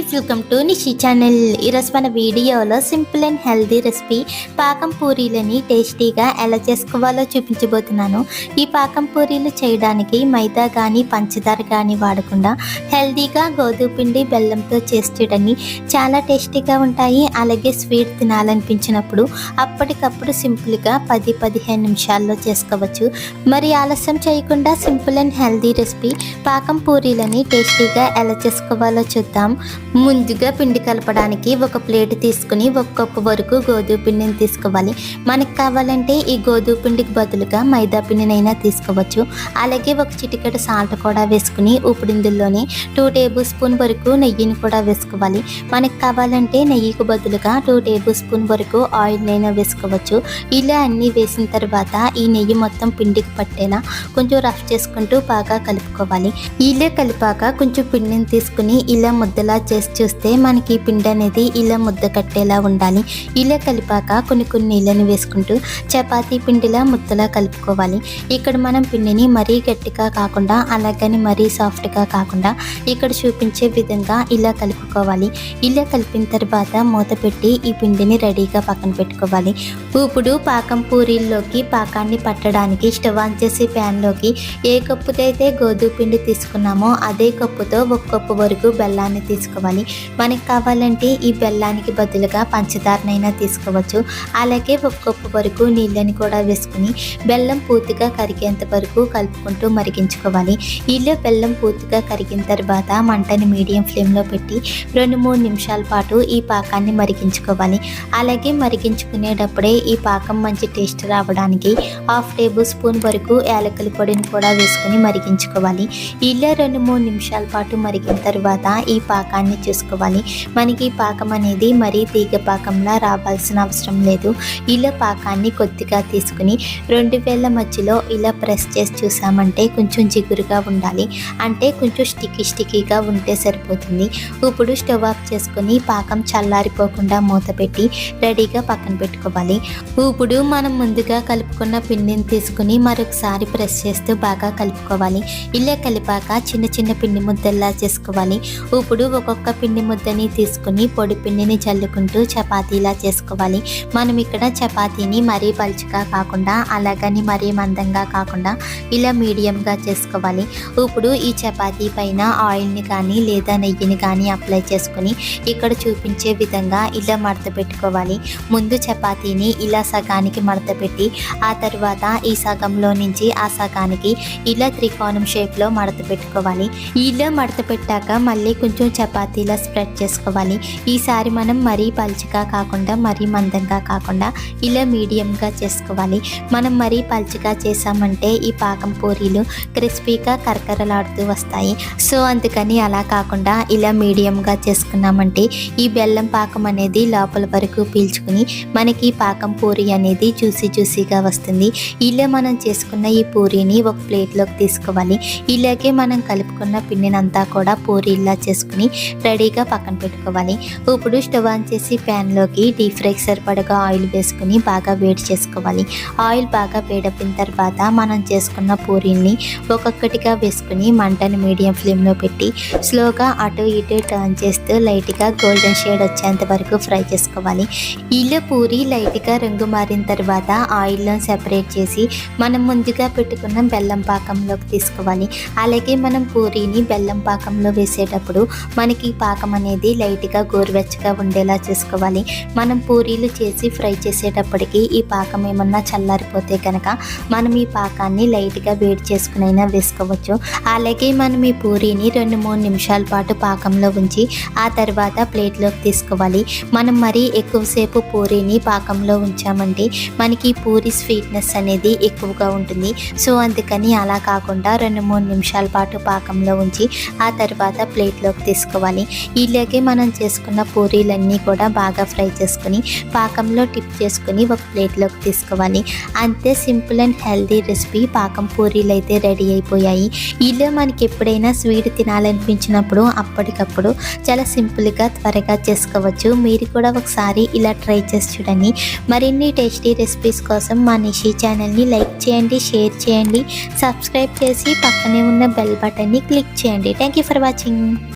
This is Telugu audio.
వెల్కమ్ టు నిషి ఛానల్ ఈరోజు మన వీడియోలో సింపుల్ అండ్ హెల్దీ రెసిపీ పాకం పూరీలని టేస్టీగా ఎలా చేసుకోవాలో చూపించబోతున్నాను. ఈ పాకం పూరీలు చేయడానికి మైదా కానీ పంచదార కానీ వాడకుండా హెల్దీగా గోధుమ పిండి బెల్లంతో చేసేటని చాలా టేస్టీగా ఉంటాయి. అలాగే స్వీట్ తినాలనిపించినప్పుడు అప్పటికప్పుడు సింపుల్గా పది పదిహేను నిమిషాల్లో చేసుకోవచ్చు. మరి ఆలస్యం చేయకుండా సింపుల్ అండ్ హెల్దీ రెసిపీ పాకం పూరీలని టేస్టీగా ఎలా చేసుకోవాలో చూద్దాం. ముందుగా పిండి కలపడానికి ఒక ప్లేట్ తీసుకుని ఒక కప్పు వరకు గోధుమ పిండిని తీసుకోవాలి. మనకు కావాలంటే ఈ గోధుమ పిండికి బదులుగా మైదా పిండినైనా తీసుకోవచ్చు. అలాగే ఒక చిటికెడు సాల్ట్ కూడా వేసుకుని ఇప్పుడు ఇందులోనే టూ టేబుల్ స్పూన్ వరకు నెయ్యిని కూడా వేసుకోవాలి. మనకు కావాలంటే నెయ్యికి బదులుగా టూ టేబుల్ స్పూన్ వరకు ఆయిల్నైనా వేసుకోవచ్చు. ఇలా అన్నీ వేసిన తర్వాత ఈ నెయ్యి మొత్తం పిండికి పట్టేలా కొంచెం రఫ్ చేసుకుంటూ బాగా కలుపుకోవాలి. ఇలా కలిపాక కొంచెం పిండిని తీసుకుని ఇలా ముద్దలా చేసి చూస్తే మనకి పిండి అనేది ఇలా ముద్ద కట్టేలా ఉండాలి. ఇలా కలిపాక కొన్ని కొన్ని నీళ్ళని వేసుకుంటూ చపాతీ పిండిలా ముద్దలా కలుపుకోవాలి. ఇక్కడ మనం పిండిని మరీ గట్టిగా కాకుండా అలాగని మరీ సాఫ్ట్గా కాకుండా ఇక్కడ చూపించే విధంగా ఇలా కలుపుకోవాలి. ఇలా కలిపిన తర్వాత మూత పెట్టి ఈ పిండిని రెడీగా పక్కన పెట్టుకోవాలి. ఇప్పుడు పాకం పూరీల్లోకి పాకాన్ని పట్టడానికి స్టవ్ ఆన్ చేసి ప్యాన్లోకి ఏ కప్పుతో అయితే గోధుమ పిండి తీసుకున్నామో అదే కప్పుతో ఒక కప్పు వరకు బెల్లాన్ని తీసుకోవాలి. మనకి కావాలంటే ఈ బెల్లానికి బదులుగా పంచదారనైనా తీసుకోవచ్చు. అలాగే ఒక కప్పు వరకు నీళ్ళని కూడా వేసుకుని బెల్లం పూర్తిగా కరిగేంత వరకు కలుపుకుంటూ మరిగించుకోవాలి. ఇల్లు బెల్లం పూర్తిగా కరిగిన తర్వాత మంటని మీడియం ఫ్లేమ్లో పెట్టి రెండు మూడు నిమిషాల పాటు ఈ పాకాన్ని మరిగించుకోవాలి. అలాగే మరిగించుకునేటప్పుడే ఈ పాకం మంచి టేస్ట్ రావడానికి హాఫ్ టేబుల్ స్పూన్ వరకు యాలకుల పొడిని కూడా వేసుకుని మరిగించుకోవాలి. ఇలా రెండు మూడు నిమిషాల పాటు మరిగిన తర్వాత ఈ పాకాన్ని చేసుకోవాలి. మనకి పాకం అనేది మరీ తీగ పాకంలా రావాల్సిన అవసరం లేదు. ఇలా పాకాన్ని కొద్దిగా తీసుకుని రెండు వేల మధ్యలో ఇలా ప్రెస్ చేసి చూసామంటే కొంచెం జిగురుగా ఉండాలి. అంటే కొంచెం స్టికీ స్టికీగా ఉంటే సరిపోతుంది. ఇప్పుడు స్టవ్ ఆఫ్ చేసుకుని పాకం చల్లారిపోకుండా మూత పెట్టి రెడీగా పక్కన పెట్టుకోవాలి. ఇప్పుడు మనం ముందుగా కలుపుకున్న పిండిని తీసుకుని మరొకసారి ప్రెస్ చేస్తూ బాగా కలుపుకోవాలి. ఇలా కలిపాక చిన్న చిన్న పిండి ముద్దల్లా చేసుకోవాలి. ఇప్పుడు ఒక్కొక్క పిండి ముద్దని తీసుకుని పొడి పిండిని చల్లుకుంటూ చపాతీలా చేసుకోవాలి. మనం ఇక్కడ చపాతీని మరీ పలుచగా కాకుండా అలాగని మరీ మందంగా కాకుండా ఇలా మీడియంగా చేసుకోవాలి. ఇప్పుడు ఈ చపాతీ పైన ఆయిల్ని కానీ లేదా నెయ్యిని కానీ అప్లై చేసుకుని ఇక్కడ చూపించే విధంగా ఇలా మడత పెట్టుకోవాలి. ముందు చపాతీని ఇలా సగానికి మడత పెట్టి ఆ తర్వాత ఈ సగంలో నుంచి ఆ సగానికి ఇలా త్రికోణం షేప్లో మడత పెట్టుకోవాలి. ఇలా మడత పెట్టాక మళ్ళీ కొంచెం చపాతీ ఇలా స్ప్రెడ్ చేసుకోవాలి. ఈసారి మనం మరీ పలుచగా కాకుండా మరీ మందంగా కాకుండా ఇలా మీడియంగా చేసుకోవాలి. మనం మరీ పలుచగా చేసామంటే ఈ పాకం పూరీలు క్రిస్పీగా కరకరలాడుతూ వస్తాయి. సో అందుకని అలా కాకుండా ఇలా మీడియంగా చేసుకున్నామంటే ఈ బెల్లం పాకం అనేది లోపల వరకు పీల్చుకుని మనకి ఈ పాకం పూరి అనేది జ్యూసీ జ్యూసీగా వస్తుంది. ఇలా మనం చేసుకున్న ఈ పూరీని ఒక ప్లేట్లోకి తీసుకోవాలి. ఇలాగే మనం కలుపుకున్న పిండినంతా కూడా పూరీలా చేసుకుని రెడీగా పక్కన పెట్టుకోవాలి. ఇప్పుడు స్టవ్ ఆన్ చేసి ప్యాన్లోకి డీప్ ఫ్రైకి సరిపడగా ఆయిల్ వేసుకుని బాగా వేడి చేసుకోవాలి. ఆయిల్ బాగా వేడపిన తర్వాత మనం చేసుకున్న పూరీని ఒక్కొక్కటిగా వేసుకుని మంటను మీడియం ఫ్లేమ్లో పెట్టి స్లోగా అటు ఇటు టర్న్ చేస్తూ లైట్గా గోల్డెన్ షేడ్ వచ్చేంత వరకు ఫ్రై చేసుకోవాలి. ఇలా పూరి లైట్గా రంగు మారిన తర్వాత ఆయిల్లో సెపరేట్ చేసి మనం ముందుగా పెట్టుకున్న బెల్లం పాకంలోకి తీసుకోవాలి. అలాగే మనం పూరీని బెల్లం పాకంలో వేసేటప్పుడు మనకి పాకం అనేది లైట్గా గోరువెచ్చగా ఉండేలా చేసుకోవాలి. మనం పూరీలు చేసి ఫ్రై చేసేటప్పటికి ఈ పాకం ఏమన్నా చల్లారిపోతే కనుక మనం ఈ పాకాన్ని లైట్గా వేడి చేసుకునైనా వేసుకోవచ్చు. అలాగే మనం ఈ పూరీని రెండు మూడు నిమిషాల పాటు పాకంలో ఉంచి ఆ తర్వాత ప్లేట్లోకి తీసుకోవాలి. మనం మరీ ఎక్కువసేపు పూరీని పాకంలో ఉంచామంటే మనకి పూరి స్వీట్నెస్ అనేది ఎక్కువగా ఉంటుంది. సో అందుకని అలా కాకుండా రెండు మూడు నిమిషాల పాటు పాకంలో ఉంచి ఆ తర్వాత ప్లేట్లోకి తీసుకోవాలి. ఇలాగే మనం చేసుకున్న పూరీలన్నీ కూడా బాగా ఫ్రై చేసుకుని పాకంలో టిప్ చేసుకుని ఒక ప్లేట్లోకి తీసుకోవాలి. అంతే సింపుల్ అండ్ హెల్దీ రెసిపీ పాకం పూరీలు అయితే రెడీ అయిపోయాయి. ఇలా మనకి ఎప్పుడైనా స్వీట్ తినాలనిపించినప్పుడు అప్పటికప్పుడు చాలా సింపుల్గా త్వరగా చేసుకోవచ్చు. మీరు కూడా ఒకసారి ఇలా ట్రై చేసి చూడండి. మరిన్ని టేస్టీ రెసిపీస్ కోసం మా నిషి ఛానల్ని లైక్ చేయండి షేర్ చేయండి సబ్స్క్రైబ్ చేసి పక్కనే ఉన్న బెల్ బటన్ని క్లిక్ చేయండి. Thank you for watching.